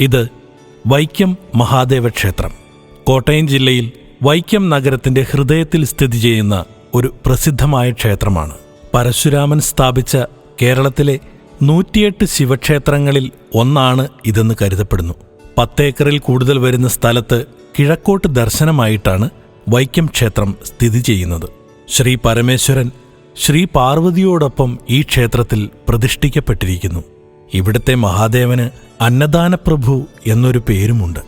ഇത് വൈക്കം മഹാദേവ ക്ഷേത്രം കോട്ടയം ജില്ലയിൽ വൈക്കം നഗരത്തിന്റെ ഹൃദയത്തിൽ സ്ഥിതി ചെയ്യുന്ന ഒരു പ്രസിദ്ധമായ ക്ഷേത്രമാണ്. പരശുരാമൻ സ്ഥാപിച്ച കേരളത്തിലെ നൂറ്റിയെട്ട് ശിവക്ഷേത്രങ്ങളിൽ ഒന്നാണ് ഇതെന്ന് കരുതപ്പെടുന്നു. പത്തേക്കറിൽ കൂടുതൽ വരുന്ന സ്ഥലത്ത് കിഴക്കോട്ട് ദർശനമായിട്ടാണ് വൈക്കം ക്ഷേത്രം സ്ഥിതി ചെയ്യുന്നത്. ശ്രീ പരമേശ്വരൻ ശ്രീ പാർവതിയോടൊപ്പം ഈ ക്ഷേത്രത്തിൽ പ്രതിഷ്ഠിക്കപ്പെട്ടിരിക്കുന്നു. ഇവിടുത്തെ മഹാദേവന് അന്നദാനപ്രഭു എന്നൊരു പേരുമുണ്ട്.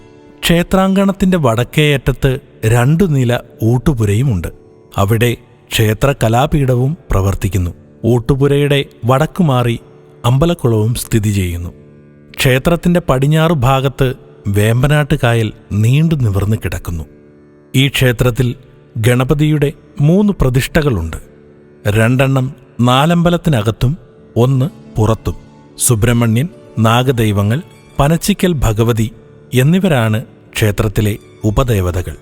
ക്ഷേത്രാങ്കണത്തിന്റെ വടക്കേയറ്റത്ത് രണ്ടു നില ഊട്ടുപുരയുമുണ്ട്. അവിടെ ക്ഷേത്ര കലാപീഠവും പ്രവർത്തിക്കുന്നു. ഊട്ടുപുരയുടെ വടക്കുമാറി അമ്പലക്കുളവും സ്ഥിതി ചെയ്യുന്നു. ക്ഷേത്രത്തിന്റെ പടിഞ്ഞാറു ഭാഗത്ത് വേമ്പനാട്ട് കായൽ നീണ്ടു നിവർന്നു കിടക്കുന്നു. ഈ ക്ഷേത്രത്തിൽ ഗണപതിയുടെ മൂന്ന് പ്രതിഷ്ഠകളുണ്ട്. രണ്ടെണ്ണം നാലമ്പലത്തിനകത്തും ഒന്ന് പുറത്തും. സുബ്രഹ്മണ്യൻ നാഗദൈവങ്ങൾ പനച്ചിക്കൽ ഭഗവതി എന്നിവരാണ് ക്ഷേത്രത്തിലെ ഉപദേവതകൾ.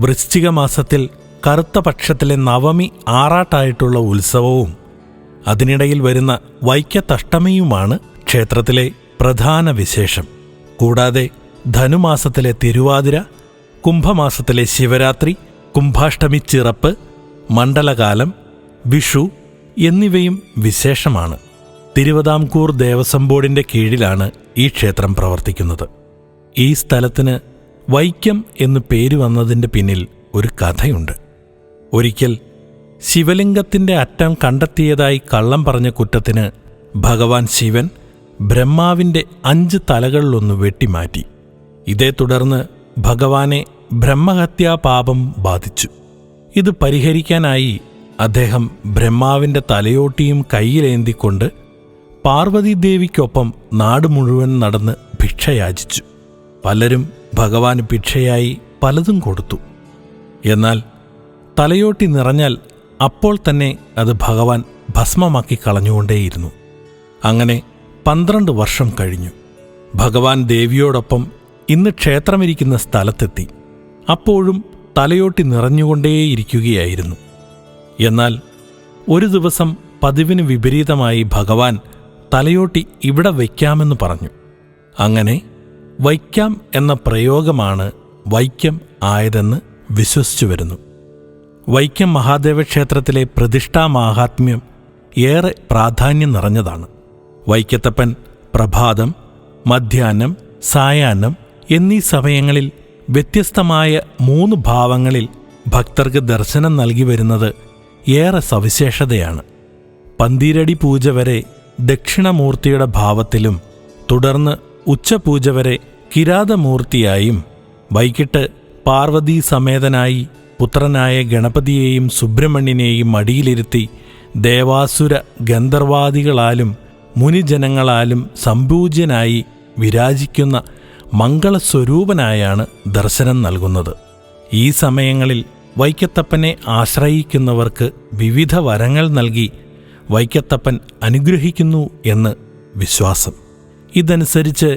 വൃശ്ചിക മാസത്തിൽ കറുത്ത പക്ഷത്തിലെ നവമി ആറാട്ടായിട്ടുള്ള ഉത്സവവും അതിനിടയിൽ വരുന്ന വൈക്കത്തഷ്ടമിയുമാണ് ക്ഷേത്രത്തിലെ പ്രധാന വിശേഷം. കൂടാതെ ധനുമാസത്തിലെ തിരുവാതിര കുംഭമാസത്തിലെ ശിവരാത്രി കുംഭാഷ്ടമി ചിറപ്പ് മണ്ഡലകാലം വിഷു എന്നിവയും വിശേഷമാണ്. തിരുവിതാംകൂർ ദേവസ്വം ബോർഡിന്റെ കീഴിലാണ് ഈ ക്ഷേത്രം പ്രവർത്തിക്കുന്നത്. ഈ സ്ഥലത്തിന് വൈക്കം എന്നു പേര് വന്നതിന്റെ പിന്നിൽ ഒരു കഥയുണ്ട്. ഒരിക്കൽ ശിവലിംഗത്തിന്റെ അറ്റം കണ്ടെത്തിയതായി കള്ളം പറഞ്ഞ കുറ്റത്തിന് ഭഗവാൻ ശിവൻ ബ്രഹ്മാവിന്റെ അഞ്ച് തലകളിലൊന്ന് വെട്ടിമാറ്റി. ഇതേ തുടർന്ന് ഭഗവാനെ ബ്രഹ്മഹത്യാപാപം ബാധിച്ചു. ഇത് പരിഹരിക്കാനായി അദ്ദേഹം ബ്രഹ്മാവിന്റെ തലയോട്ടിയും കയ്യിലേന്തിക്കൊണ്ട് പാർവതീദേവിക്കൊപ്പം നാട് മുഴുവൻ നടന്ന് ഭിക്ഷയാചിച്ചു. പലരും ഭഗവാന് ഭിക്ഷയായി പലതും കൊടുത്തു. എന്നാൽ തലയോട്ടി നിറഞ്ഞാൽ അപ്പോൾ തന്നെ അത് ഭഗവാൻ ഭസ്മമാക്കി കളഞ്ഞുകൊണ്ടേയിരുന്നു. അങ്ങനെ പന്ത്രണ്ട് വർഷം കഴിഞ്ഞു. ഭഗവാൻ ദേവിയോടൊപ്പം ഇന്ന് ക്ഷേത്രമിരിക്കുന്ന സ്ഥലത്തെത്തി. അപ്പോഴും തലയോട്ടി നിറഞ്ഞുകൊണ്ടേയിരിക്കുകയായിരുന്നു. എന്നാൽ ഒരു ദിവസം പതിവിന് വിപരീതമായി ഭഗവാൻ തലയോട്ടി ഇവിടെ വയ്ക്കാമെന്ന് പറഞ്ഞു. അങ്ങനെ വൈക്കാം എന്ന പ്രയോഗമാണ് വൈക്കം ആയതെന്ന് വിശ്വസിച്ചു വരുന്നു. വൈക്കം മഹാദേവ ക്ഷേത്രത്തിലെ പ്രതിഷ്ഠാ മാഹാത്മ്യം ഏറെ പ്രാധാന്യം നിറഞ്ഞതാണ്. വൈക്കത്തപ്പൻ പ്രഭാതം മധ്യാഹ്നം സായാഹ്നം എന്നീ സമയങ്ങളിൽ വ്യത്യസ്തമായ മൂന്ന് ഭാവങ്ങളിൽ ഭക്തർക്ക് ദർശനം നൽകി വരുന്നത് ഏറെ സവിശേഷതയാണ്. പന്തീരടി പൂജ വരെ ദക്ഷിണമൂർത്തിയുടെ ഭാവത്തിലും തുടർന്ന് ഉച്ചപൂജ വരെ കിരാതമൂർത്തിയായും വൈകിട്ട് പാർവതീ സമേതനായി പുത്രനായ ഗണപതിയെയും സുബ്രഹ്മണ്യനെയും മടിയിലിരുത്തി ദേവാസുര ഗന്ധർവാദികളാലും മുനിജനങ്ങളാലും സംപൂജ്യനായി വിരാജിക്കുന്ന മംഗളസ്വരൂപനായാണ് ദർശനം നൽകുന്നത്. ഈ സമയങ്ങളിൽ വൈക്കത്തപ്പനെ ആശ്രയിക്കുന്നവർക്ക് വിവിധ വരങ്ങൾ നൽകി വൈക്കത്തപ്പൻ അനുഗ്രഹിക്കുന്നു എന്ന് വിശ്വാസം. ഇതനുസരിച്ച്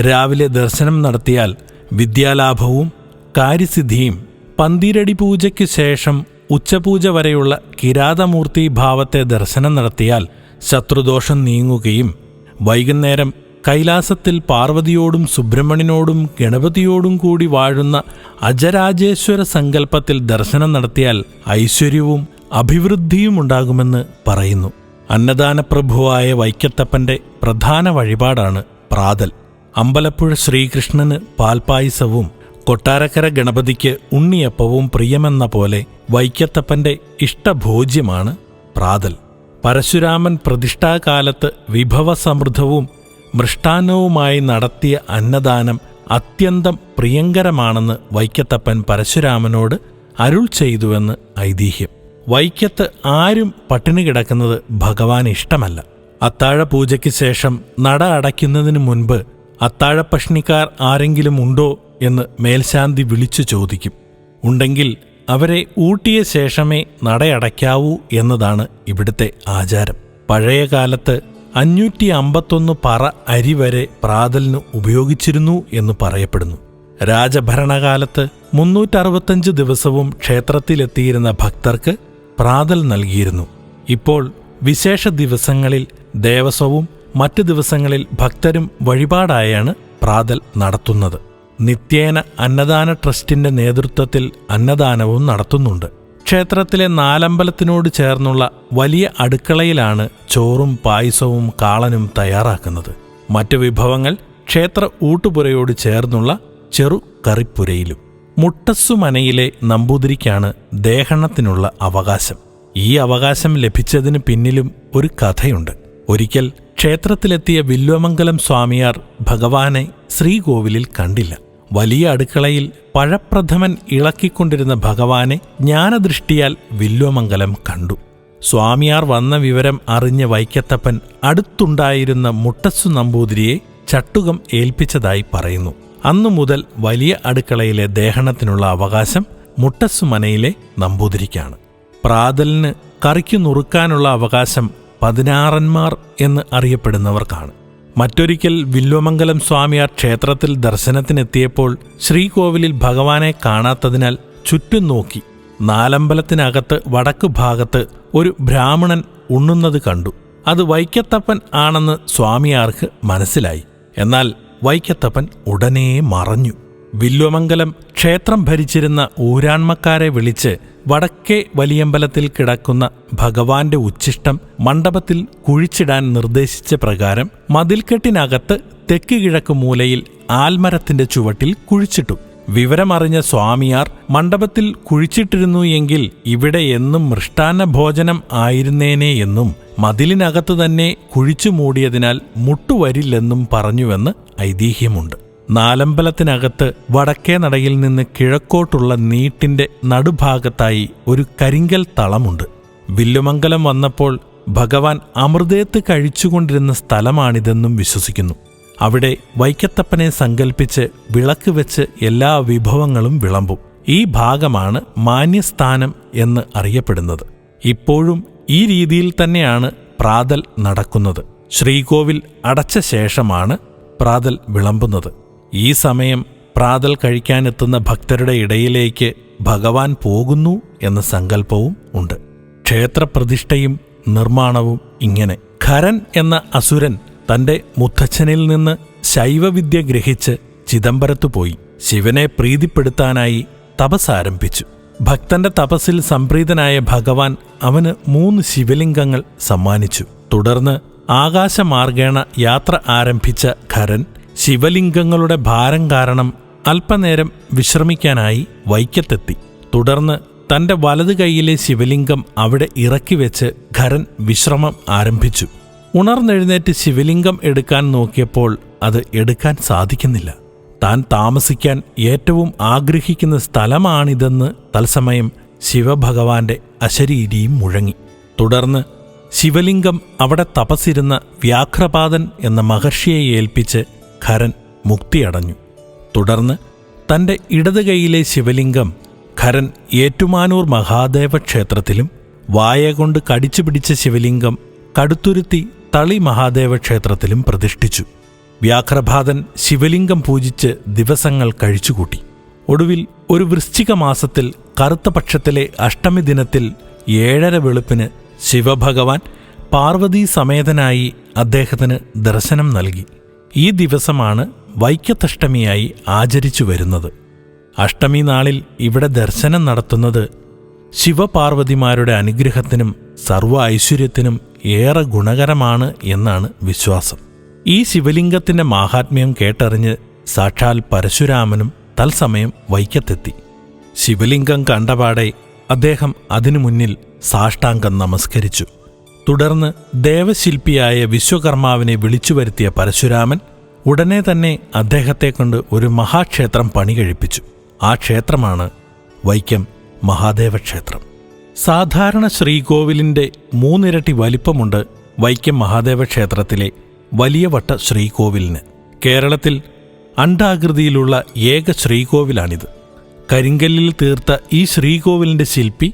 രാവിലെ ദർശനം നടത്തിയാൽ വിദ്യാലാഭവും കാര്യസിദ്ധിയും പന്തിരടി പൂജയ്ക്ക് ശേഷം ഉച്ചപൂജ വരെയുള്ള കിരാതമൂർത്തി ഭാവത്തെ ദർശനം നടത്തിയാൽ ശത്രുദോഷം നീങ്ങുകയും വൈകുന്നേരം കൈലാസത്തിൽ പാർവതിയോടും സുബ്രഹ്മണ്യനോടും ഗണപതിയോടും കൂടി വാഴുന്ന അജരാജേശ്വര സങ്കല്പത്തിൽ ദർശനം നടത്തിയാൽ ഐശ്വര്യവും അഭിവൃദ്ധിയും ഉണ്ടാകുമെന്ന് പറയുന്നു. അന്നദാനപ്രഭുവായ വൈക്കത്തപ്പന്റെ പ്രധാന വഴിപാടാണ് പ്രാതൽ. അമ്പലപ്പുഴ ശ്രീകൃഷ്ണന് പാൽപായസവും കൊട്ടാരക്കര ഗണപതിക്ക് ഉണ്ണിയപ്പവും പ്രിയമെന്ന പോലെ വൈക്കത്തപ്പന്റെ ഇഷ്ടഭോജ്യമാണ് പ്രാതൽ. പരശുരാമൻ പ്രതിഷ്ഠാകാലത്ത് വിഭവസമൃദ്ധവും മൃഷ്ടാന്നവുമായി നടത്തിയ അന്നദാനം അത്യന്തം പ്രിയങ്കരമാണെന്ന് വൈക്കത്തപ്പൻ പരശുരാമനോട് അരുൾ ചെയ്തുവെന്ന് ഐതിഹ്യം. വൈക്കത്ത് ആരും പട്ടിണി കിടക്കുന്നത് ഭഗവാൻ ഇഷ്ടമല്ല. അത്താഴ പൂജയ്ക്ക് ശേഷം നട അടയ്ക്കുന്നതിന് മുൻപ് അത്താഴപ്പഷ്ണിക്കാർ ആരെങ്കിലും ഉണ്ടോ എന്ന് മേൽശാന്തി വിളിച്ചു ചോദിക്കും. ഉണ്ടെങ്കിൽ അവരെ ഊട്ടിയ ശേഷമേ നടയടയ്ക്കാവൂ എന്നതാണ് ഇവിടുത്തെ ആചാരം. പഴയ കാലത്ത് അഞ്ഞൂറ്റി അമ്പത്തൊന്ന് പറ അരി വരെ പ്രാതലിന് ഉപയോഗിച്ചിരുന്നു എന്ന് പറയപ്പെടുന്നു. രാജഭരണകാലത്ത് മുന്നൂറ്ററുപത്തഞ്ച് ദിവസവും ക്ഷേത്രത്തിലെത്തിയിരുന്ന ഭക്തർക്ക് പ്രാതൽ നൽകിയിരുന്നു. ഇപ്പോൾ വിശേഷ ദിവസങ്ങളിൽ ദേവസ്വവും മറ്റു ദിവസങ്ങളിൽ ഭക്തരും വഴിപാടായാണ് പ്രാതൽ നടത്തുന്നത്. നിത്യേന അന്നദാന ട്രസ്റ്റിന്റെ നേതൃത്വത്തിൽ അന്നദാനവും നടത്തുന്നുണ്ട്. ക്ഷേത്രത്തിലെ നാലമ്പലത്തിനോട് ചേർന്നുള്ള വലിയ അടുക്കളയിലാണ് ചോറും പായസവും കാളനും തയ്യാറാക്കുന്നത്. മറ്റു വിഭവങ്ങൾ ക്ഷേത്ര ഊട്ടുപുരയോട് ചേർന്നുള്ള ചെറു കറിപ്പുരയിലും. മുട്ടസ്സുമനയിലെ നമ്പൂതിരിക്കാണ് ദേഹണത്തിനുള്ള അവകാശം. ഈ അവകാശം ലഭിച്ചതിന് പിന്നിലും ഒരു കഥയുണ്ട്. ഒരിക്കൽ ക്ഷേത്രത്തിലെത്തിയ വില്വമംഗലം സ്വാമിയാർ ഭഗവാനെ ശ്രീകോവിലിൽ കണ്ടില്ല. വലിയ അടുക്കളയിൽ പഴപ്രഥമൻ ഇളക്കിക്കൊണ്ടിരുന്ന ഭഗവാനെ ജ്ഞാനദൃഷ്ടിയാൽ വില്വമംഗലം കണ്ടു. സ്വാമിയാർ വന്ന വിവരം അറിഞ്ഞ വൈക്കത്തപ്പൻ അടുത്തുണ്ടായിരുന്ന മുട്ടസ്സു നമ്പൂതിരിയെ ചട്ടുകം ഏൽപ്പിച്ചതായി പറയുന്നു. അന്നു മുതൽ വലിയ അടുക്കളയിലെ ദേഹണത്തിനുള്ള അവകാശം മുട്ടസ്സുമനയിലെ നമ്പൂതിരിക്കാണ്. പ്രാതലിന് കറിക്കു നുറുക്കാനുള്ള അവകാശം പതിനാറന്മാർ എന്ന് അറിയപ്പെടുന്നവർക്കാണ്. മറ്റൊരിക്കൽ വില്വമംഗലം സ്വാമിയാർ ക്ഷേത്രത്തിൽ ദർശനത്തിനെത്തിയപ്പോൾ ശ്രീകോവിലിൽ ഭഗവാനെ കാണാത്തതിനാൽ ചുറ്റും നോക്കി നാലമ്പലത്തിനകത്ത് വടക്കു ഭാഗത്ത് ഒരു ബ്രാഹ്മണൻ ഉണ്ണുന്നത് കണ്ടു. അത് വൈക്കത്തപ്പൻ ആണെന്ന് സ്വാമിയാർക്ക് മനസ്സിലായി. എന്നാൽ വൈക്കത്തപ്പൻ ഉടനെ മറഞ്ഞു. വില്വമംഗലം ക്ഷേത്രം ഭരിച്ചിരുന്ന ഊരാൺമക്കാരെ വിളിച്ച് വടക്കേ വലിയമ്പലത്തിൽ കിടക്കുന്ന ഭഗവാന്റെ ഉച്ഛിഷ്ടം മണ്ഡപത്തിൽ കുഴിച്ചിടാൻ നിർദ്ദേശിച്ച പ്രകാരം മതിൽക്കെട്ടിനകത്ത് തെക്ക് കിഴക്ക് മൂലയിൽ ആൽമരത്തിന്റെ ചുവട്ടിൽ കുഴിച്ചിട്ടു. വിവരമറിഞ്ഞ സ്വാമിയാർ മണ്ഡപത്തിൽ കുഴിച്ചിട്ടിരുന്നു എങ്കിൽ ഇവിടെ എന്നും മൃഷ്ടാന്ന ഭോജനം ആയിരുന്നേനെ എന്നും മതിലിനകത്തു തന്നെ കുഴിച്ചു മൂടിയതിനാൽ മുട്ടുവരില്ലെന്നും പറഞ്ഞുവെന്ന് ഐതിഹ്യമുണ്ട്. നാലമ്പലത്തിനകത്ത് വടക്കേ നടയിൽ നിന്ന് കിഴക്കോട്ടുള്ള നീട്ടിന്റെ നടുഭാഗത്തായി ഒരു കരിങ്കൽ തളമുണ്ട്. വില്ലുമംഗലം വന്നപ്പോൾ ഭഗവാൻ അമൃതേത്ത് കഴിച്ചുകൊണ്ടിരുന്ന സ്ഥലമാണിതെന്നും വിശ്വസിക്കുന്നു. അവിടെ വൈക്കത്തപ്പനെ സങ്കൽപ്പിച്ച് വിളക്ക് വെച്ച് എല്ലാ വിഭവങ്ങളും വിളമ്പും. ഈ ഭാഗമാണ് മാന്യസ്ഥാനം എന്ന് അറിയപ്പെടുന്നത്. ഇപ്പോഴും ഈ രീതിയിൽ തന്നെയാണ് പ്രാതൽ നടക്കുന്നത്. ശ്രീകോവിൽ അടച്ച ശേഷമാണ് പ്രാതൽ വിളമ്പുന്നത്. ഈ സമയം പ്രാതൽ കഴിക്കാനെത്തുന്ന ഭക്തരുടെ ഇടയിലേക്ക് ഭഗവാൻ പോകുന്നു എന്ന സങ്കല്പവും ഉണ്ട്. ക്ഷേത്രപ്രതിഷ്ഠയും നിർമ്മാണവും ഇങ്ങനെ. ഖരൻ എന്ന അസുരൻ തന്റെ മുത്തച്ഛനിൽ നിന്ന് ശൈവവിദ്യ ഗ്രഹിച്ച് ചിദംബരത്തു പോയി. ശിവനെ പ്രീതിപ്പെടുത്താനായി തപസ് ആരംഭിച്ചു. ഭക്തന്റെ തപസ്സിൽ സംപ്രീതനായ ഭഗവാൻ അവന് മൂന്ന് ശിവലിംഗങ്ങൾ സമ്മാനിച്ചു. തുടർന്ന് ആകാശമാർഗേണ യാത്ര ആരംഭിച്ച ഖരൻ ശിവലിംഗങ്ങളുടെ ഭാരം കാരണം അല്പനേരം വിശ്രമിക്കാനായി വൈക്കത്തെത്തി. തുടർന്ന് തന്റെ വലതു കൈയിലെ ശിവലിംഗം അവിടെ ഇറക്കി വെച്ച് ഖരൻ വിശ്രമം ആരംഭിച്ചു. ഉണർന്നെഴുന്നേറ്റ് ശിവലിംഗം എടുക്കാൻ നോക്കിയപ്പോൾ അത് എടുക്കാൻ സാധിക്കുന്നില്ല. താൻ താമസിക്കാൻ ഏറ്റവും ആഗ്രഹിക്കുന്ന സ്ഥലമാണിതെന്ന് തത്സമയം ശിവഭഗവാന്റെ അശരീരിയും മുഴങ്ങി. തുടർന്ന് ശിവലിംഗം അവിടെ തപസിരുന്ന വ്യാഘ്രപാദൻ എന്ന മഹർഷിയെ ഏൽപ്പിച്ച് ഖരൻ മുക്തിയടഞ്ഞു. തുടർന്ന് തന്റെ ഇടത് കൈയിലെ ശിവലിംഗം ഖരൻ ഏറ്റുമാനൂർ മഹാദേവ ക്ഷേത്രത്തിലും വായ കൊണ്ട് കടിച്ചു പിടിച്ച ശിവലിംഗം കടുത്തുരുത്തി തളി മഹാദേവ ക്ഷേത്രത്തിലും പ്രതിഷ്ഠിച്ചു. വ്യാഘ്രഭാതൻ ശിവലിംഗം പൂജിച്ച് ദിവസങ്ങൾ കഴിച്ചുകൂട്ടി. ഒടുവിൽ ഒരു വൃശ്ചിക മാസത്തിൽ കറുത്ത പക്ഷത്തിലെ അഷ്ടമി ദിനത്തിൽ ഏഴര വെളുപ്പിന് ശിവഭഗവാൻ പാർവതി സമേതനായി അദ്ദേഹത്തിന് ദർശനം നൽകി. ഈ ദിവസമാണ് വൈക്കത്തഷ്ടമിയായി ആചരിച്ചു വരുന്നത്. അഷ്ടമി നാളിൽ ഇവിടെ ദർശനം നടത്തുന്നത് ശിവപാർവതിമാരുടെ അനുഗ്രഹത്തിനും സർവ ഐശ്വര്യത്തിനും ഏറെ ഗുണകരമാണ് എന്നാണ് വിശ്വാസം. ഈ ശിവലിംഗത്തിന്റെ മാഹാത്മ്യം കേട്ടറിഞ്ഞ് സാക്ഷാൽ പരശുരാമനും തത്സമയം വൈക്കത്തെത്തി ശിവലിംഗം കണ്ടപാടെ അദ്ദേഹം അതിനു മുന്നിൽ സാഷ്ടാംഗം നമസ്കരിച്ചു. തുടർന്ന് ദേവശില്പിയായ വിശ്വകർമാവിനെ വിളിച്ചു വരുത്തിയ പരശുരാമൻ ഉടനെ തന്നെ അദ്ദേഹത്തെ കൊണ്ട് ഒരു മഹാക്ഷേത്രം പണി കഴിപ്പിച്ചു ആ ക്ഷേത്രമാണ് വൈക്കം മഹാദേവ ക്ഷേത്രം സാധാരണ ശ്രീകോവിലിന്റെ മൂന്നിരട്ടി വലിപ്പമുണ്ട് വൈക്കം മഹാദേവ ക്ഷേത്രത്തിലെ വലിയ വട്ട ശ്രീകോവിലിന്. കേരളത്തിൽ അണ്ടാകൃതിയിലുള്ള ഏക ശ്രീകോവിലാണിത്. കരിങ്കല്ലിൽ തീർത്ത ഈ ശ്രീകോവിലിന്റെ ശില്പി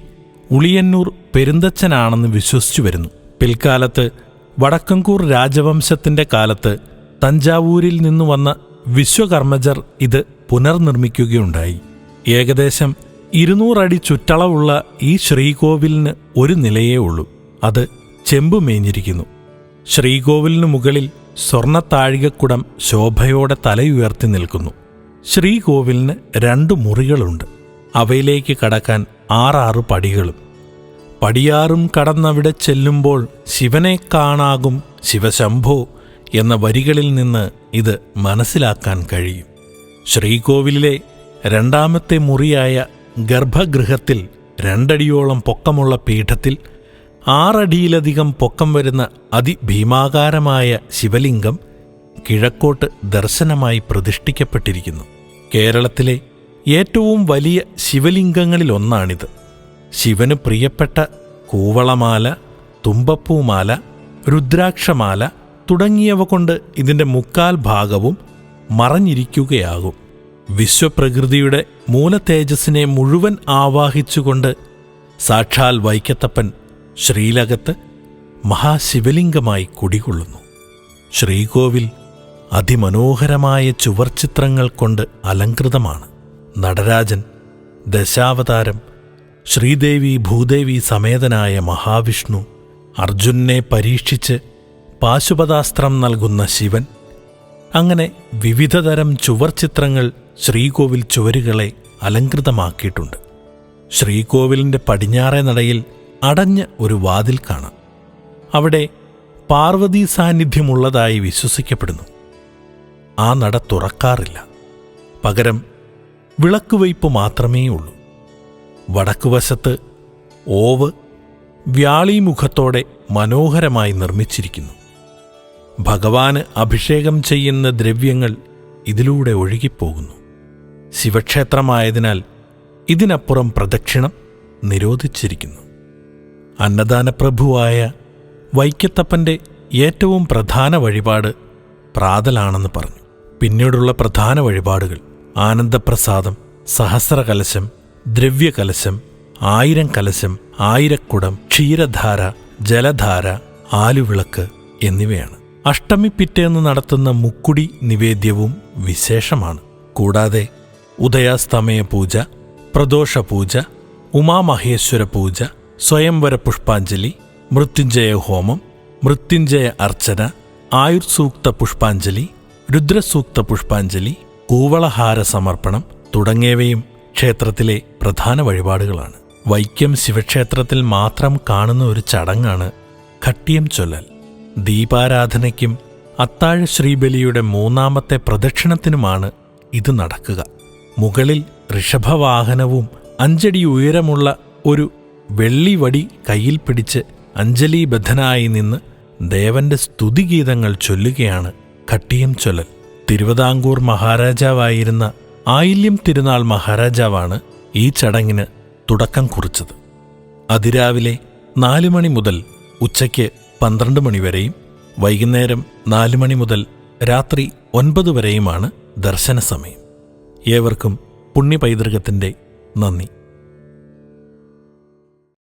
ഉളിയന്നൂർ പെരുന്തച്ഛനാണെന്ന് വിശ്വസിച്ചു വരുന്നു. പിൽക്കാലത്ത് വടക്കൻകൂർ രാജവംശത്തിന്റെ കാലത്ത് തഞ്ചാവൂരിൽ നിന്നു വന്ന വിശ്വകർമ്മജർ ഇത് പുനർനിർമ്മിക്കുകയുണ്ടായി. ഏകദേശം ഇരുന്നൂറടി ചുറ്റളവുള്ള ഈ ശ്രീകോവിലിന് ഒരു നിലയേ ഉള്ളൂ. അത് ചെമ്പുമേഞ്ഞിരിക്കുന്നു ശ്രീകോവിലിനു മുകളിൽ സ്വർണത്താഴികക്കുടം ശോഭയോടെ തലയുയർത്തി നിൽക്കുന്നു. ശ്രീകോവിലിന് രണ്ട് മുറികളുണ്ട്. അവയിലേക്ക് കടക്കാൻ ആറാറ് പടികളും. പടിയാറും കടന്നവിടെ ചെല്ലുമ്പോൾ ശിവനെ കാണാകും ശിവശംഭോ എന്ന വരികളിൽ നിന്ന് ഇത് മനസ്സിലാക്കാൻ കഴിയും. ശ്രീകോവിലിലെ രണ്ടാമത്തെ മുറിയായ ഗർഭഗൃഹത്തിൽ രണ്ടടിയോളം പൊക്കമുള്ള പീഠത്തിൽ ആറടിയിലധികം പൊക്കം വരുന്ന അതിഭീമാകാരമായ ശിവലിംഗം കിഴക്കോട്ട് ദർശനമായി പ്രതിഷ്ഠിക്കപ്പെട്ടിരിക്കുന്നു. കേരളത്തിലെ ഏറ്റവും വലിയ ശിവലിംഗങ്ങളിലൊന്നാണിത്. ശിവന് പ്രിയപ്പെട്ട കൂവളമാല തുമ്പപ്പൂമാല രുദ്രാക്ഷമാല തുടങ്ങിയവ കൊണ്ട് ഇതിന്റെ മുക്കാൽ ഭാഗവും മറഞ്ഞിരിക്കുകയാകും. വിശ്വപ്രകൃതിയുടെ മൂലതേജസ്സിനെ മുഴുവൻ ആവാഹിച്ചുകൊണ്ട് സാക്ഷാൽ വൈക്കത്തപ്പൻ ശ്രീലകത്ത് മഹാശിവലിംഗമായി കുടികൊള്ളുന്നു. ശ്രീകോവിൽ അതിമനോഹരമായ ചുവർച്ചിത്രങ്ങൾ കൊണ്ട് അലങ്കൃതമാണ് നടരാജൻ ദശാവതാരം ശ്രീദേവി ഭൂദേവി സമേതനായ മഹാവിഷ്ണു അർജുനെ പരീക്ഷിച്ച് പാശുപതാസ്ത്രം നൽകുന്ന ശിവൻ. അങ്ങനെ വിവിധതരം ചുവർ ചിത്രങ്ങൾ ശ്രീകോവിൽ ചുവരുകളെ അലങ്കൃതമാക്കിയിട്ടുണ്ട് ശ്രീകോവിലിന്റെ പടിഞ്ഞാറേ നടയിൽ അടഞ്ഞ ഒരു വാതിൽ കാണാം. അവിടെ പാർവതീ സാന്നിധ്യമുള്ളതായി വിശ്വസിക്കപ്പെടുന്നു. ആ നട തുറക്കാറില്ല. പകരം വിളക്കുവയ്പ് മാത്രമേ ഉള്ളൂ. വടക്കുവശത്ത് ഓവ് വ്യാളീമുഖത്തോടെ മനോഹരമായി നിർമ്മിച്ചിരിക്കുന്നു. ഭഗവാന് അഭിഷേകം ചെയ്യുന്ന ദ്രവ്യങ്ങൾ ഇതിലൂടെ ഒഴുകിപ്പോകുന്നു. ശിവക്ഷേത്രമായതിനാൽ ഇതിനപ്പുറം പ്രദക്ഷിണം നിരോധിച്ചിരിക്കുന്നു. അന്നദാനപ്രഭുവായ വൈക്കത്തപ്പന്റെ ഏറ്റവും പ്രധാന വഴിപാട് പ്രാതലാണെന്ന് പറഞ്ഞു. പിന്നീടുള്ള പ്രധാന വഴിപാടുകൾ ആനന്ദപ്രസാദം സഹസ്രകലശം ദ്രവ്യകലശം ആയിരം കലശം ആയിരക്കുടം ക്ഷീരധാര ജലധാര ആലുവിളക്ക് എന്നിവയാണ്. അഷ്ടമി പിറ്റേന്ന് നടത്തുന്ന മുക്കുടി നിവേദ്യവും വിശേഷമാണ്. കൂടാതെ ഉദയാസ്തമയ പൂജ പ്രദോഷ പൂജ ഉമാമഹേശ്വര പൂജ സ്വയംവര പുഷ്പാഞ്ജലി മൃത്യുഞ്ജയ ഹോമം മൃത്യുഞ്ജയ അർച്ചന ആയുർസൂക്ത പുഷ്പാഞ്ജലി രുദ്രസൂക്ത പുഷ്പാഞ്ജലി കൂവളഹാര സമർപ്പണം തുടങ്ങിയവയും ക്ഷേത്രത്തിലെ പ്രധാന വഴിപാടുകളാണ്. വൈക്കം ശിവക്ഷേത്രത്തിൽ മാത്രം കാണുന്ന ഒരു ചടങ്ങാണ് ഖട്ടിയം ചൊല്ലൽ. ദീപാരാധനയ്ക്കും അത്താഴ ശ്രീബലിയുടെ മൂന്നാമത്തെ പ്രദക്ഷിണത്തിനുമാണ് ഇത് നടക്കുക. മുകളിൽ ഋഷഭവാഹനവും അഞ്ചടി ഉയരമുള്ള ഒരു വെള്ളിവടി കയ്യിൽ പിടിച്ച് അഞ്ജലിബദ്ധനായി നിന്ന് ദേവന്റെ സ്തുതിഗീതങ്ങൾ ചൊല്ലുകയാണ് ഖട്ടിയം ചൊല്ലൽ. തിരുവിതാംകൂർ മഹാരാജാവായിരുന്ന ആയില്യം തിരുനാൾ മഹാരാജാവാണ് ഈ ചടങ്ങിന് തുടക്കം കുറിച്ചത്. അതിരാവിലെ നാലു മണി മുതൽ ഉച്ചയ്ക്ക് പന്ത്രണ്ട് മണിവരെയും വൈകുന്നേരം നാലു മണി മുതൽ രാത്രി ഒൻപത് വരെയുമാണ് ദർശന സമയം ഏവർക്കും പുണ്യപൈതൃകത്തിന്റെ നന്ദി.